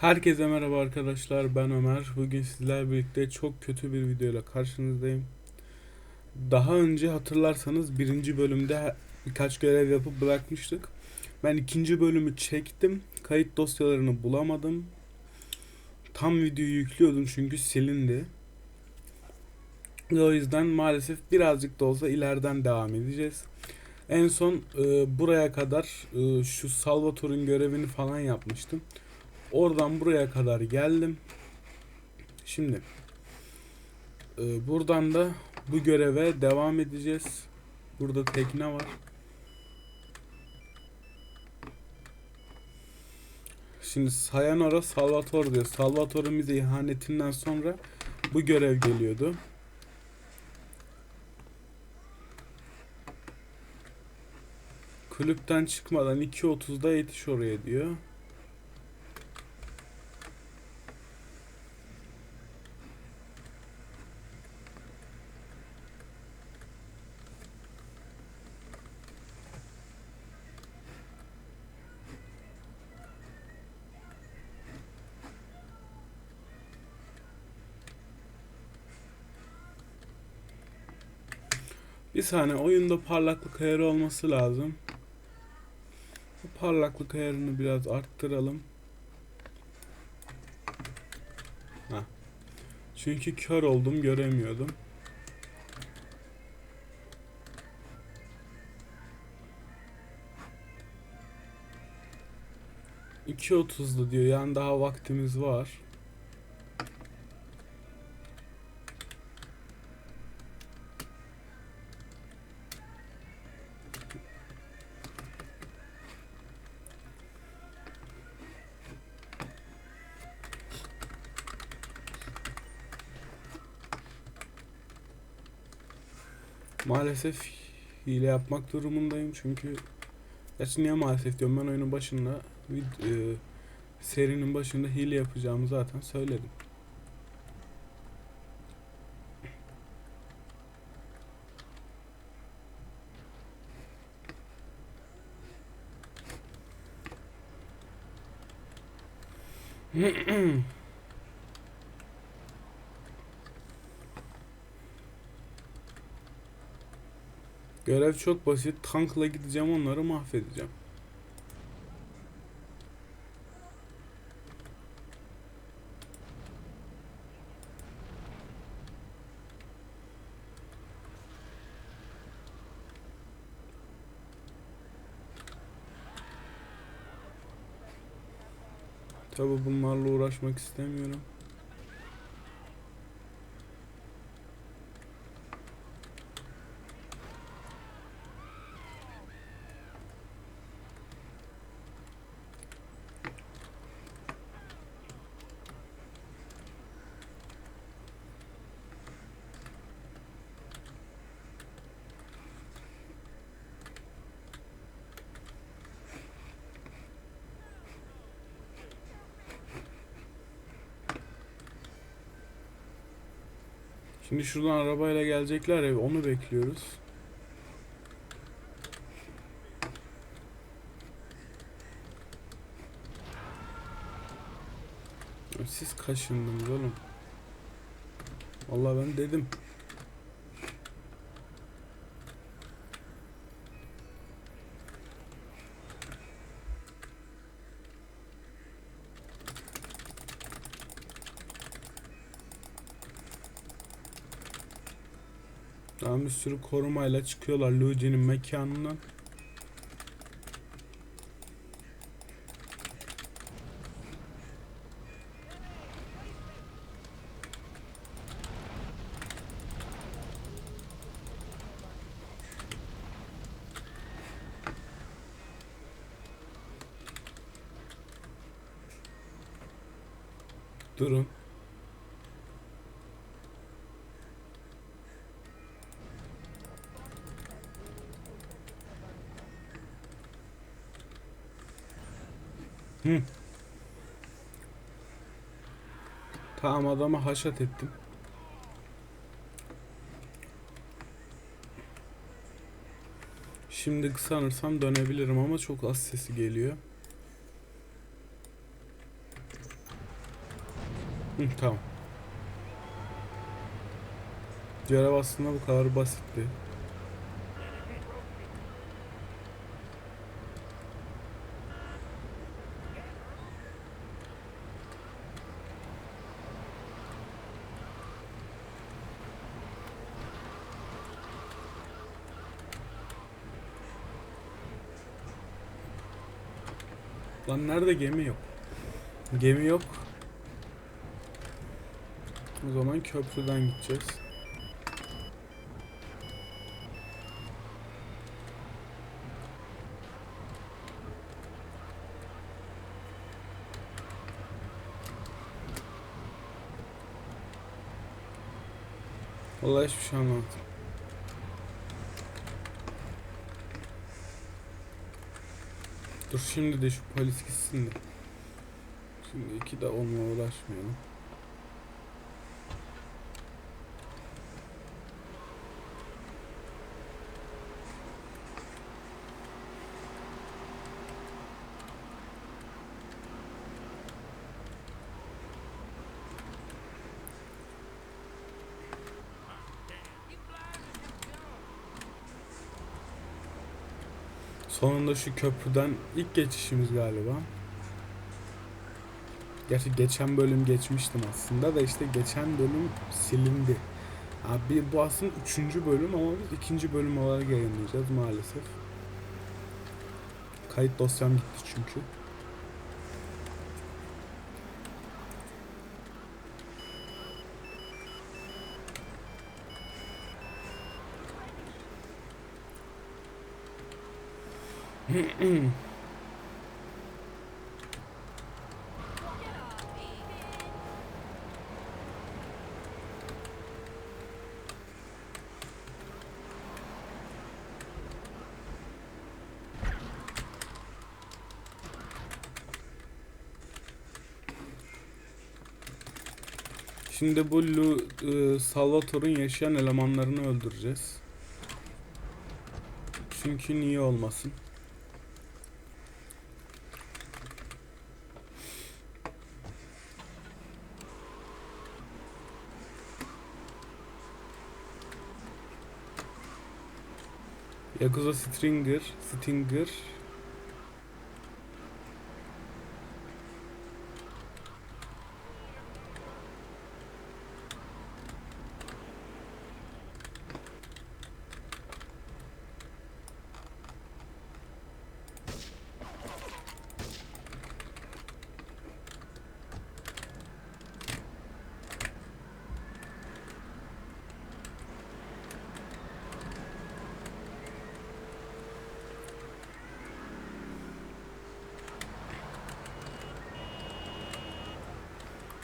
Herkese merhaba arkadaşlar ben Ömer. Bugün sizlerle birlikte çok kötü bir videoyla karşınızdayım. Daha önce hatırlarsanız birinci bölümde birkaç görev yapıp bırakmıştık. Ben ikinci bölümü çektim. Kayıt dosyalarını bulamadım. Tam videoyu yüklüyordum çünkü silindi. O yüzden maalesef birazcık da olsa ileriden devam edeceğiz. En son e, buraya kadar e, şu Salvatore'un görevini falan yapmıştım. Oradan buraya kadar geldim. Şimdi e, buradan da bu göreve devam edeceğiz. Burada tekne var. Şimdi Sayonara Salvatore diyor. Salvatore'un bize ihanetinden sonra bu görev geliyordu. Kulüpten çıkmadan 2.30'da yetiş oraya diyor. Bir saniye oyunda parlaklık ayarı olması lazım. Bu parlaklık ayarını biraz arttıralım. Heh. Çünkü kör oldum göremiyordum. Otuzlu diyor yani daha vaktimiz var. Maalesef hile yapmak durumundayım çünkü Gerçi niye maalesef diyorum ben oyunun başında e, serinin başında hile yapacağımı zaten söyledim. Görev çok basit. Tankla gideceğim onları mahvedeceğim. Tabi bunlarla uğraşmak istemiyorum. Şimdi şuradan arabayla gelecekler ya onu bekliyoruz. Siz kaşındınız oğlum. Vallahi ben dedim. Daha bir sürü korumayla çıkıyorlar Luigi'nin mekanından. Durun. Hı. Tamam adamı haşat ettim. Şimdi sanırsam dönebilirim ama çok az sesi geliyor. Hı, tamam. Görev aslında bu kadar basitti. Lan nerede gemi yok? Gemi yok. O zaman köprüden gideceğiz. Vallahi hiçbir şey anlamadım. Dur şimdi de şu polis gitsin de. Şimdi iki de onunla uğraşmayalım. Sonunda şu köprüden ilk geçişimiz galiba. Gerçi geçen bölüm geçmiştim aslında da işte geçen bölüm silindi. Abi bu aslında üçüncü bölüm ama biz ikinci bölüm olarak yayınlayacağız maalesef. Kayıt dosyam gitti çünkü. Şimdi bu Lu, e, Salvatore'un yaşayan elemanlarını öldüreceğiz. Çünkü niye olmasın? Yakuza Stringer, Stinger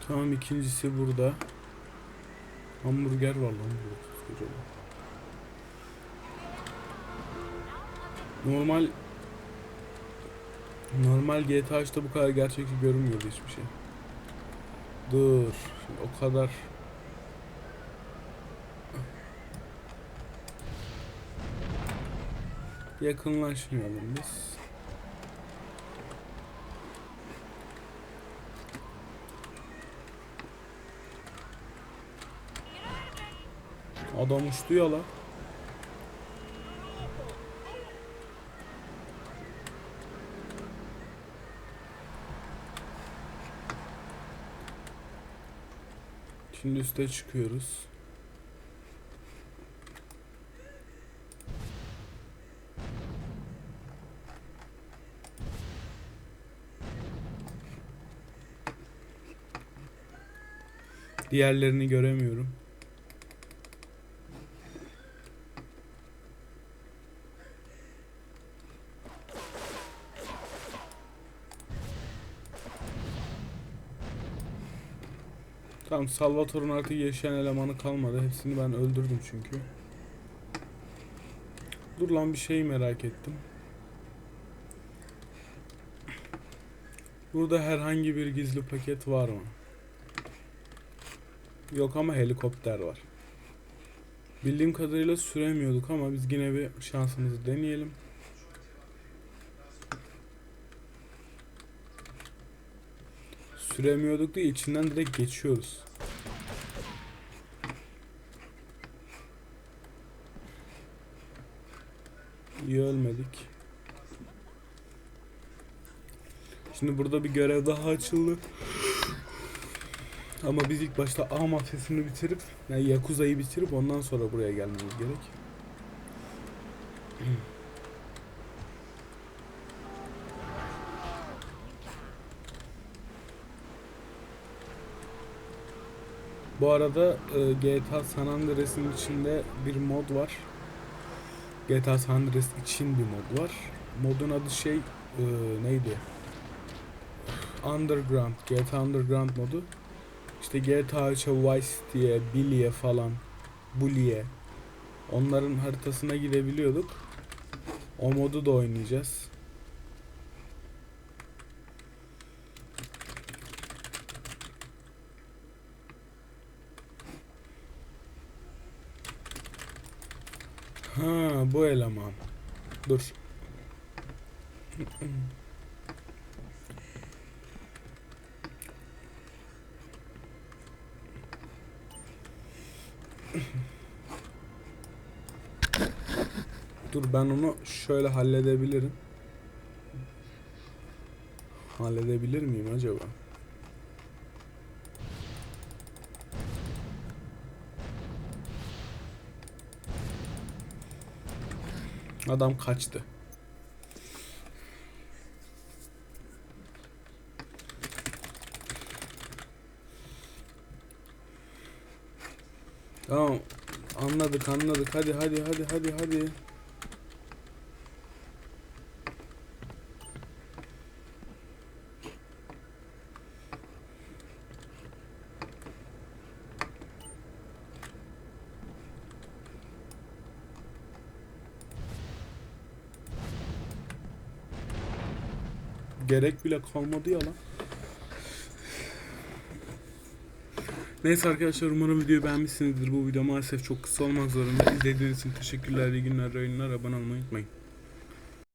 Tamam ikincisi burada. Hamburger var lan burada. Normal Normal GTA'da bu kadar gerçekçi görünmüyordu hiçbir şey. Dur. Şimdi o kadar yakınlaşmayalım biz. Adam uçtu ya la. Şimdi üste çıkıyoruz. Diğerlerini göremiyorum. Tamam Salvatore'un artık yaşayan elemanı kalmadı. Hepsini ben öldürdüm çünkü. Dur lan bir şey merak ettim. Burada herhangi bir gizli paket var mı? Yok ama helikopter var. Bildiğim kadarıyla süremiyorduk ama biz yine bir şansımızı deneyelim. Süremiyorduk değil içinden direkt geçiyoruz. İyi ölmedik. Şimdi burada bir görev daha açıldı. Ama biz ilk başta A mafyasını bitirip yani Yakuza'yı bitirip ondan sonra buraya gelmemiz gerek. Bu arada e, GTA San Andreas'ın içinde bir mod var. GTA San Andreas için bir mod var. Modun adı şey e, neydi? Underground, GTA Underground modu. İşte GTA 3'e Vice diye, Billy'e falan, Bully'e onların haritasına gidebiliyorduk. O modu da oynayacağız. Ha bu eleman. Dur. Dur ben onu şöyle halledebilirim. Halledebilir miyim acaba? Adam kaçtı. Tamam. Anladık anladık. Hadi hadi hadi hadi hadi. Gerek bile kalmadı ya lan. Neyse arkadaşlar umarım videoyu beğenmişsinizdir. Bu video maalesef çok kısa olmak zorunda. İzlediğiniz için teşekkürler, iyi günler, oyunlar, abone olmayı unutmayın.